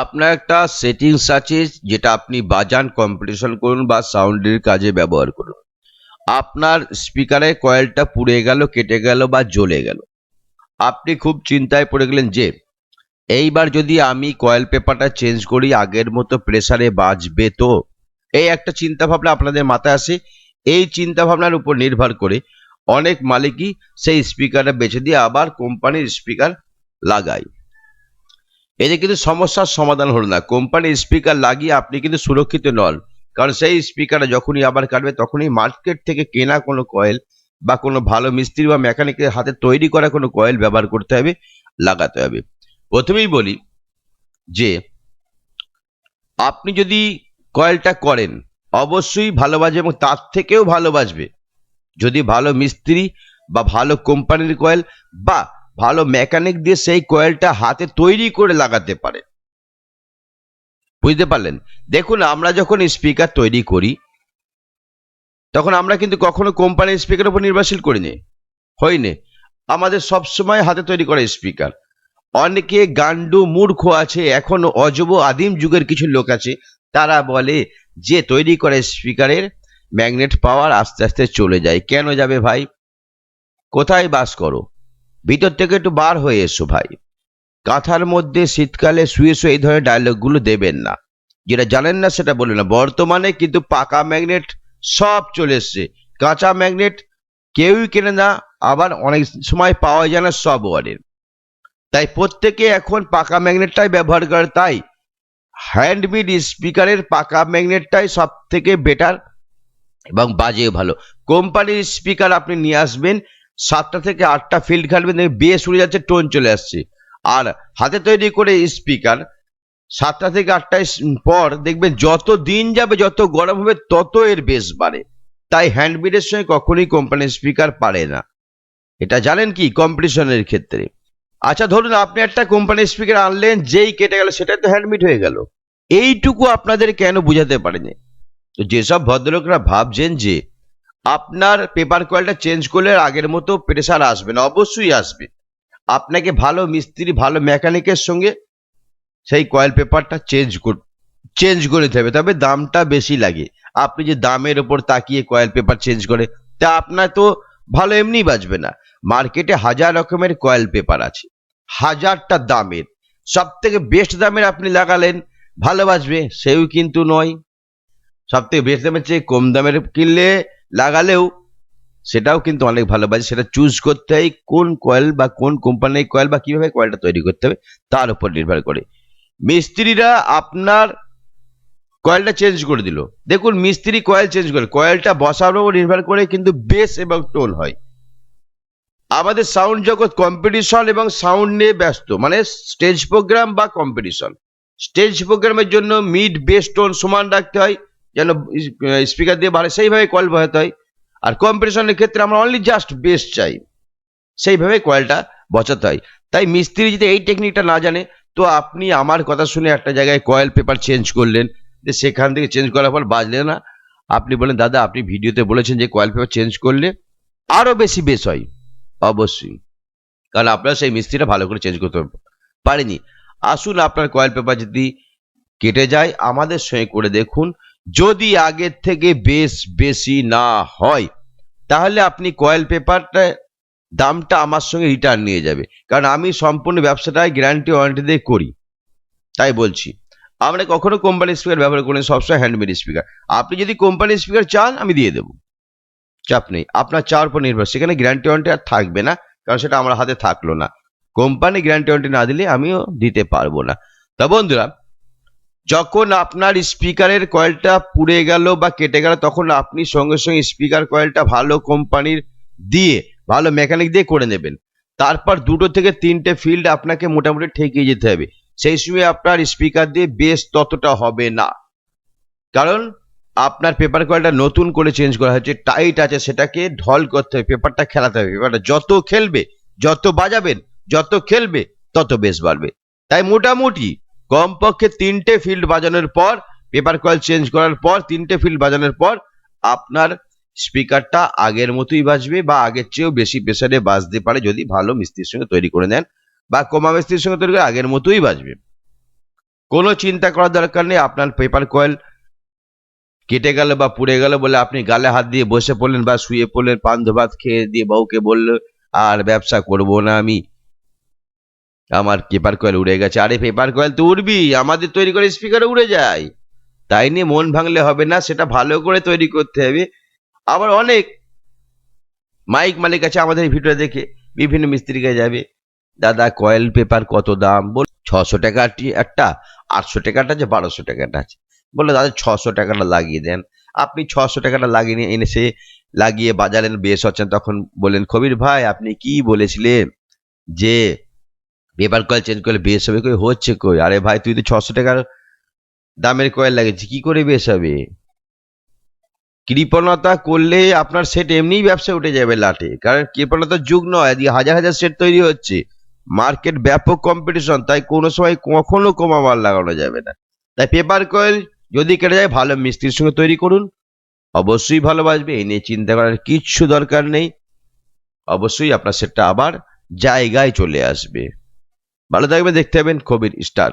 আপনার একটা সেটিংস আছে যেটা আপনি বাজান কম্পিটিশন করুন বা সাউন্ডের কাজে ব্যবহার করুন। আপনার স্পিকারে কয়েলটা পুড়ে গেল, কেটে গেল বা জ্বলে গেল। আপনি খুব চিন্তায় পড়ে গেলেন যে, এইবার যদি আমি কয়েল পেপারটা চেঞ্জ করি, আগের মতো প্রেসারে বাজবে তো? এই একটা চিন্তা ভাবনা আপনাদের মাথায় আসে। এই চিন্তা ভাবনার উপর নির্ভর করে অনেক মালিকই সেই স্পিকারটা বেছে দিয়ে আবার কোম্পানির স্পিকার লাগায়। এতে কিন্তু সমস্যার সমাধান হলো না। কোম্পানির স্পিকার লাগিয়ে আপনি কিন্তু সুরক্ষিত নন। কারণ সেই স্পিকারটা যখনই আবার কাটবে, তখনই মার্কেট থেকে কেনা কোনো কয়েল বা কোনো ভালো মিস্ত্রি বা মেকানিকের হাতে তৈরি করা কোনো কয়েল ব্যবহার করতে হবে, লাগাতে হবে। প্রথমেই বলি যে, আপনি যদি কয়েলটা করেন, অবশ্যই ভালোবাসবে এবং তার থেকেও ভালোবাসবে যদি ভালো মিস্ত্রি বা ভালো কোম্পানির কয়েল বা ভালো মেকানিক দিয়ে সেই কয়েলটা হাতে তৈরি করে লাগাতে পারে। বুঝতে পারলেন? দেখুন, আমরা যখন স্পিকার তৈরি করি, তখন আমরা কিন্তু কখনো কোম্পানির স্পিকারের উপর নির্ভরশীল করিনি। হয়নি। আমাদের সবসময় হাতে তৈরি করা স্পিকার অনেকে গান্ডু মূর্খ আছে, এখনও অজব আদিম যুগের কিছু লোক আছে, তারা বলে যে তৈরি করে স্পিকারের ম্যাগনেট পাওয়ার আস্তে আস্তে চলে যায়। কেন যাবে ভাই? কোথায় বাস করো? ভিতর থেকে একটু বার হয়ে এসো ভাই। কাঁথার মধ্যে শীতকালে শুয়ে শুয়ে এই ধরনের ডায়লগগুলো দেবেন না। যেটা জানেন না সেটা বলবেন না। বর্তমানে কিন্তু পাকা ম্যাগনেট সব চলে এসছে। কাঁচা ম্যাগনেট কেউই কেনে না, আবার অনেক সময় পাওয়া যায় না সব ওয়ার্ডের তাই প্রত্যেকে এখন পাকা ম্যাগনেটটাই ব্যবহার করে, তাই হ্যান্ডমিড স্পিকারের পাকা ম্যাগনেটটাই সব থেকে বেটার এবং বাজে ভালো। কোম্পানির স্পিকার আপনি নিয়ে আসবেন সাতটা থেকে আটটা ফিল্ড দেখবেন বেস উড়ে যাচ্ছে টোন চলে আসছে। আর হাতে তৈরি করে স্পিকার সাতটা থেকে আটটা পর দেখবেন যত দিন যাবে, যত গরম হবে, তত এর বেশ বাড়ে। তাই হ্যান্ডবিডের সঙ্গে কখনোই কোম্পানির স্পিকার পারে না। এটা জানেন কি? কম্পিটিশনের ক্ষেত্রে। আচ্ছা ধরুন আপনি একটা কোম্পানির স্পিকার আনলেন, যেই কেটে গেল, সেটাই তো হ্যান্ডমিড হয়ে গেল। এইটুকু আপনাদের কেন বুঝাতে পারেনি? তো যেসব ভদ্রলোকরা ভাবছেন যে আপনার পেপার কয়েলটা চেঞ্জ করলে আগের মতো প্রেশার আসবে না, অবশ্যই আসবে। আপনাকে ভালো মিস্ত্রি, ভালো মেকানিকের সঙ্গে সেই কয়েল পেপারটা চেঞ্জ কর চেঞ্জ করে দিতে হবে। তবে দামটা বেশি লাগে। আপনি যে দামের ওপর তাকিয়ে কয়েল পেপার চেঞ্জ করে, তা আপনার তো ভালো এমনি বাজবে না। মার্কেটে হাজার রকমের কয়েল পেপার আছে। হাজারটা দামের। সব থেকে বেস্ট দামের আপনি লাগালেন, ভালো বাজবে, সেও কিন্তু নয়। সব থেকে বেস্ট দামের চেয়ে কম দামের কিনলে লাগালেও সেটাও কিন্তু অনেক ভালো বাজে। সেটা চুজ করতে হয় কোন কয়েল বা কোন কোম্পানির কয়েল বা কীভাবে কয়েলটা তৈরি করতে হবে, তার উপর নির্ভর করে। মিস্ত্রিরা আপনার কয়েলটা চেঞ্জ করে দিল। দেখুন, মিস্ত্রি কয়েল চেঞ্জ করে কয়েলটা বসার উপর নির্ভর করে কিন্তু বেস এবং টোন হয়। আমাদের সাউন্ড জগৎ কম্পিটিশন এবং সাউন্ড নিয়ে ব্যস্ত মানে স্টেজ প্রোগ্রাম বা কম্পিটিশন স্টেজ প্রোগ্রামের জন্য মিড বেস টোন সমান রাখতে হয়। যেন স্পিকার দিয়ে বাড়ে, সেইভাবে কয়েল বসাতে হয়। আর কম্পিটিশনের ক্ষেত্রে আমরা অনলি জাস্ট বেস্ট চাই। সেইভাবে কয়েলটা বসাতে হয়। তাই মিস্ত্রি যদি এই টেকনিকটা না জানে, তো আপনি আমার কথা শুনে একটা জায়গায় কয়েল পেপার চেঞ্জ করলেন। যে সেখান থেকে চেঞ্জ করার পর বাজলে না। আপনি বলেন দাদা, আপনি ভিডিওতে বলেছেন যে কয়েল পেপার চেঞ্জ করলে আরও বেশি বেশ হয়। অবশ্যই। কারণ আপনার সেই মিস্ত্রিটা ভালো করে চেঞ্জ করতে পারেনি। আসুন আপনার কয়েল পেপার যদি কেটে যায়, আমাদের সঙ্গে করে দেখুন। যদি আগের থেকে বেশ বেশি না হয়, তাহলে আপনি কয়েল পেপারটা দামটা আমার সঙ্গে রিটার্ন নিয়ে যাবে। কারণ আমি সম্পূর্ণ ব্যবসাটাই গ্যারান্টি ওয়ারেন্টি দিয়ে করি। তাই বলছি। আমরা কখনো কোম্পানির স্পিকার ব্যবহার করি সবসময় হ্যান্ডমেড স্পিকার আপনি যদি কোম্পানির স্পিকার চান, আমি দিয়ে দেবো। চাপ নেই। আপনার চার উপর নির্ভর। সেখানে গ্যারান্টি ওয়ারেন্টি আর থাকবে না, কারণ সেটা আমার হাতে থাকল না। কোম্পানি গ্যারান্টি ওয়ারেন্টি না দিলে আমিও দিতে পারব না। তা বন্ধুরা যখন আপনার স্পিকারের কয়েলটা পুড়ে গেল বা কেটে গেল, তখন আপনি সঙ্গে সঙ্গে স্পিকার কয়েলটা ভালো কোম্পানির দিয়ে, ভালো মেকানিক দিয়ে করে নেবেন। তারপর দুটো থেকে তিনটে ফিল্ড আপনাকে মোটামুটি ঠেকিয়ে যেতে হবে। সেই সময় আপনার স্পিকার দিয়ে বেশ ততটা হবে না। কারণ আপনার পেপার কয়েলটা নতুন করে চেঞ্জ করা হয়েছে, টাইট আছে, সেটাকে ঢল করতে হবে, পেপারটা খেলাতে হবে। পেপারটা যত খেলবে, যত বাজাবেন, যত খেলবে, তত বেশ বাড়বে। তাই মোটামুটি কমপক্ষে তিনটে ফিল্ড বাজানোর পর পেপার কয়েল চেঞ্জ করার পর, তিনটে ফিল্ড বাজানোর পর, আপনার স্পিকারটা আগের মতোই বাজবে বা আগের চেয়েও বেশি প্রেশারে বাজতে পারে যদি ভালো মিস্ত্রির সঙ্গে তৈরি করে নেন বা কমা মিস্ত্রির সঙ্গে তৈরি করে আগের মতোই বাজবে। কোনো চিন্তা করার দরকার নেই, আপনার পেপার কয়েল কেটে গেল বা পুড়ে গেল বলে আপনি গালে হাত দিয়ে বসে পড়লেন বা শুয়ে পড়লেন, পান ভাত খেয়ে দিয়ে বউকে বলল আর ব্যবসা করব না আমি। আমার পেপার কয়েল উড়ে গেছে। আরে পেপার কয়েল তো উড়বি, আমাদের তৈরি করে স্পিকারে উড়ে যায়। তাই নিয়ে মন ভাঙলে হবে না, সেটা ভালো করে তৈরি করতে হবে। আবার অনেক মাইক মালিক আছে আমাদের ভিডিও দেখে, বিভিন্ন মিস্ত্রিকে যাবে। দাদা কয়েল পেপার কত দাম? বল, ছশো টাকাটি একটা? আটশো টাকাটা আছে, বারোশো টাকাটা আছে। বলল, দাদা, ছশো টাকাটা লাগিয়ে দেন। আপনি ছশো টাকাটা লাগিয়ে নিয়ে এনে সে লাগিয়ে বাজারের বেশ হচ্ছেন। তখন বললেন কবির ভাই, আপনি কি বলেছিলেন যে পেপার কয়েল চেঞ্জ করলে বেশ হবে কই হচ্ছে কই? আরে ভাই, তুই তো ছশো টাকার দামের কয়েল লাগিয়েছি কি করে বেশ হবে কৃপণতা করলে আপনার সেট এমনিই ব্যবসা উঠে যাবে লাটে। কারণ কৃপণতার যুগ নয়, আজকে হাজার হাজার সেট তৈরি হচ্ছে। মার্কেট ব্যাপক কম্পিটিশন তাই কোনো সময় কখনো কমা লাগানো যাবে না। তাই পেপার কয়েল যদি কেটে যায়, ভালো মিস্ত্রির সঙ্গে তৈরি করুন। অবশ্যই ভালোবাসবে, এই নিয়ে চিন্তা করার কিচ্ছু দরকার নেই। অবশ্যই আপনার সেটটা আবার জায়গায় চলে আসবে। ভালো থাকবে দেখতে পাবেন কবির স্টার।